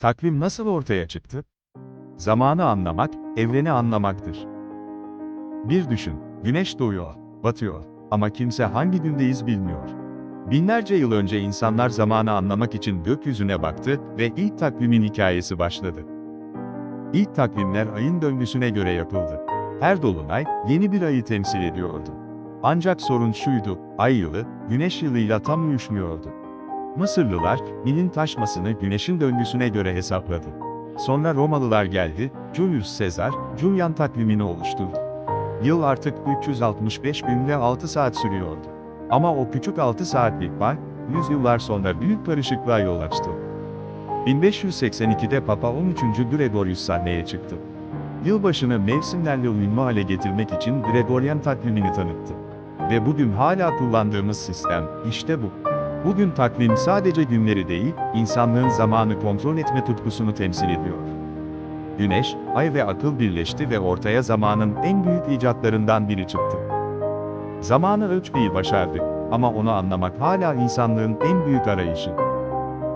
Takvim nasıl ortaya çıktı? Zamanı anlamak, evreni anlamaktır. Bir düşün, güneş doğuyor, batıyor ama kimse hangi gündeyiz bilmiyor. Binlerce yıl önce insanlar zamanı anlamak için gökyüzüne baktı ve ilk takvimin hikayesi başladı. İlk takvimler ayın döngüsüne göre yapıldı. Her dolunay yeni bir ayı temsil ediyordu. Ancak sorun şuydu, ay yılı, güneş yılıyla tam uyuşmuyordu. Mısırlılar, milin taşmasını güneşin döngüsüne göre hesapladı. Sonra Romalılar geldi, Julius Caesar, Julian takvimini oluşturdu. Yıl artık 365 gün ve 6 saat sürüyordu. Ama o küçük 6 saatlik fark, yüzyıllar sonra büyük karışıklığa yol açtı. 1582'de Papa 13. Gregorius sahneye çıktı. Yılbaşını mevsimlerle uyumlu hale getirmek için Gregorian takvimini tanıttı. Ve bugün hala kullandığımız sistem, işte bu. Bugün takvim sadece günleri değil, insanlığın zamanı kontrol etme tutkusunu temsil ediyor. Güneş, ay ve akıl birleşti ve ortaya zamanın en büyük icatlarından biri çıktı. Zamanı ölçmeyi başardık ama onu anlamak hala insanlığın en büyük arayışı.